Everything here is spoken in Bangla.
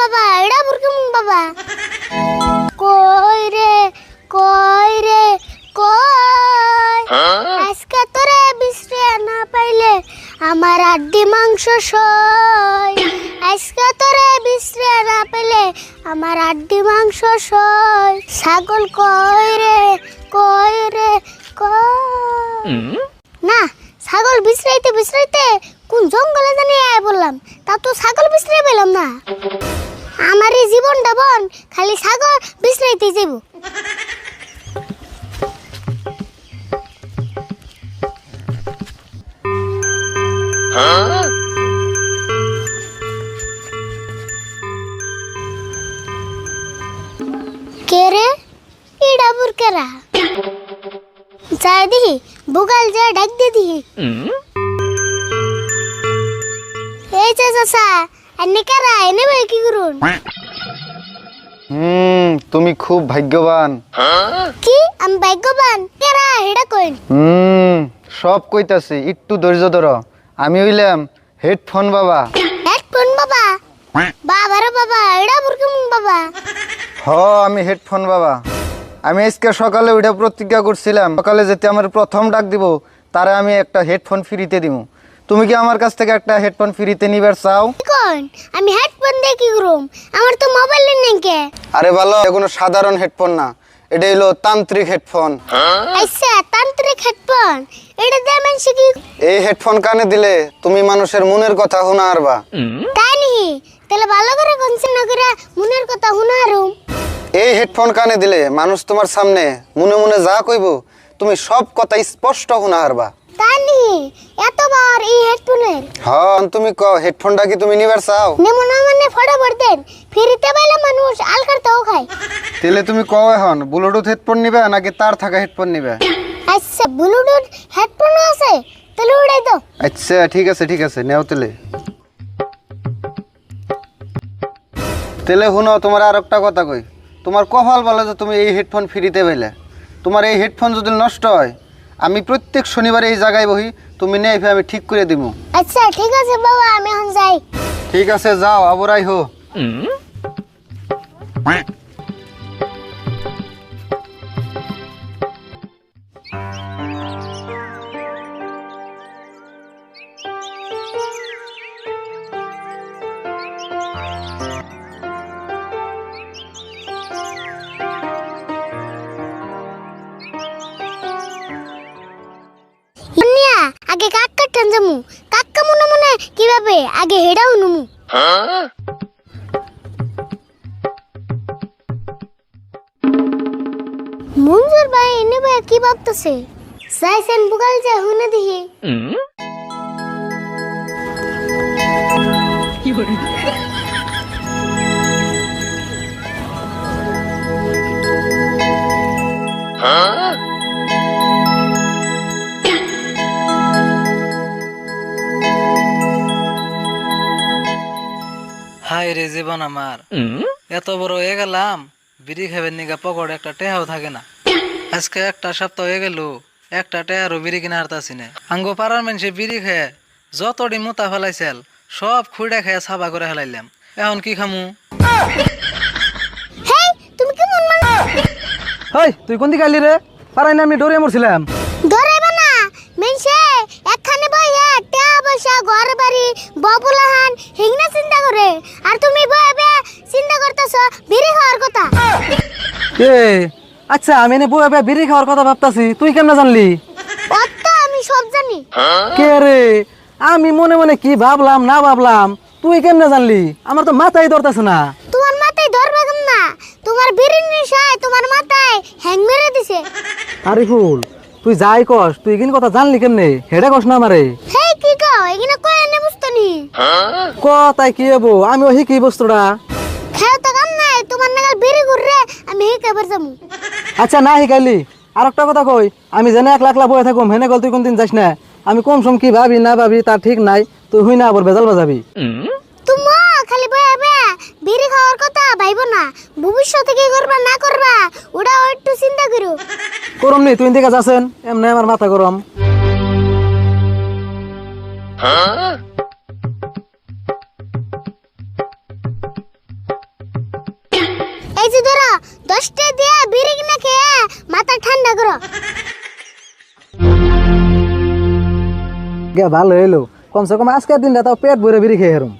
বাবা এটা বুরকিম বাবা। কই রে কই রে কই? আজকে তোরে বিশ্রে না পাইলে আমার আড্ডি মাংস সই। আজকে তোরে বিশ্রে না পেলে আমার আড্ডি মাংস সই। ছাগল কই রে কই রে কই? না ছাগল বিশ্রাইতে বিশ্রাইতে কোন জঙ্গলে জানি আয় বললাম তা তো ছাগল বিশ্রাই পেলাম না। আমার এই জীবনটা বন খালি ছাগল বিশ্রাইতে যাব কে রে? ইডা বুরকেরা। যাই দিহি বুগাল যা ডাক দে দিহি এই যে চাচা কারা? এনে ভাই কি করুন? হুম তুমি খুব ভাগ্যবান। কি? আমি ভাগ্যবান? কেরা? হেডা কইন। হুম সব কইতাছি একটু ধৈর্য ধর। আমি হইলাম হেডফোন বাবা। হেডফোন বাবা? বাবা রে বাবা বুরকিম বাবা? হ আমি হেডফোন বাবা। আমি আজকে সকালে ওইটা প্রতিজ্ঞা করছিলাম সকালে যেতে আমার প্রথম ডাক দিব তারে আমি একটা হেডফোন ফ্রিতে দিব তুমি কি আমার কাছ থেকে একটা হেডফোন ফ্রিতে নিবার চাও? কি কইন আমি হেডফোন দিয়ে কি করুম? আমার তো মোবাইল নেই কে আরে ভালো এগুলো সাধারণ হেডফোন না। এটা হলো তান্ত্রিক হেডফোন আচ্ছা তান্ত্রিক হেডফোন এটা দিয়ে মানুষ কি এই হেডফোন কানে দিলে তুমি মানুষের মনের কথা শোনা আরবা তাই নি তাহলে ভালো করে কনসেন না করে মনের কথা শুনারুম। এই হেডফোন কানে দিলে মানুষ তোমার সামনে মনে মনে যা কইব তুমি সব কথা স্পষ্ট শোনা হারবা তাই এতবার এই হেডফোনের। হন তুমি ক হেডফোনটা কি তুমি নিবার চাও? নেমো না মানে ফটাফট দেন ফিরিতে পাইলে মানুষ আলকার তাও খায়। তাহলে তুমি কও এখন ব্লুটুথ হেডফোন নিবে নাকি তার থাকা হেডফোন নিবে? আচ্ছা ব্লুটুথ হেডফোন আছে তাহলে উড়াই দাও। আচ্ছা ঠিক আছে ঠিক আছে নেও তেলে। তেলে শুনো তোমার আর একটা কথা কই। তোমার কপাল বলে যে তুমি এই হেডফোন ফ্রিতে পেলে তোমার এই হেডফোন যদি নষ্ট হয় আমি প্রত্যেক শনিবারে এই জায়গায় বহি তুমি নেই আমি ঠিক করে দিব আচ্ছা ঠিক আছে বাবা আমি এখন যাই। ঠিক আছে যাও আবরাই হো যামু। কাক্কা মনে মনে, কীভাবে? আগে হেডাও নুমু। মঞ্জুর ভাই, এনে ভাই, কি ভাবতেছে? সাইসেন বুগাল যা, হুনে দিহি। হাই রে জীবন আমার। এত বড় হয়ে গেলাম বিড়ি খাবেন নিগা পকড় একটা টেহাও থাকে না। আজকে একটা সপ্তাহ হয়ে গেল একটা টেহারও বিড়ি কিনে হারতাছি না। আঙ্গ পাড়ার মানুষে বিড়ি খেয়ে যতটি মোতা ফেলাইছিল সব খুঁড়ে খেয়ে সাবা করে ফেলাইলাম। এখন কি খামু? হেই তুমি কি হেই তুই কোন দিকে আইলি রে? পারাই না আমি ডরে মরছিলাম ধরেবে না মেনসে একখানে বইয়া টা বসা ঘর বাড়ি ববুলাহান হিংনা চিন্তা করে আর তুমি চিন্তা করতেছ বিড়ি খাওয়ার কথা। এ আচ্ছা আমি এনে বউ এবার বিড়ি খাওয়ার কথা ভাবতাছি। তুই কেমনে জানলি? অত আমি সব জানি। কে রে? আমি মনে মনে কি ভাবলাম না ভাবলাম তুই কেমনে জানলি? আমার তো মাথায় ধরতেছে না। তোমার মাথায় ধরবে কেন না? তোমার বিড়ির নেশায় তোমার মাথায় হ্যাং মেরে দিছে। আরে ফুল তুই যাই কস তুই কিন কথা জানলি কেমনে? হেডা কস না আমারে হেই কি কও এখানে কই এনে বুঝতনি ক তাই কি হব? আমি ওই কি বস্তুটা। খেও তো কাম নাই। তোমার নাগাল বিড়ি ঘুররে আমি হে কেবার যামু। আচ্ছা না শিকাইলি আর একটা কথা কই আমি জেনে এক লাখ লাখ বয়ে থাকুম হেনে গল তুই কোনদিন যাস না। আমি কম সম কি ভাবি না ভাবি তার ঠিক নাই। তুই হুই না আবার বেজাল বাজাবি। তুমি খালি বইবে বিড়ি খাওয়ার কথা ভাইব না। ভবিষ্যতে কি করবা না করবা ওটা একটু চিন্তা করো। করম নি তুই দিকে যাচ্ছেন এমনি আমার মাথা গরম। দশটা দিয়া বিরিক না খেয়ে মাথা ঠান্ডা করো। গে ভালো হইল। কমসে কম আজকের দিনটা তাও পেট ভরে বিড়ি খেয়ে হেরুম।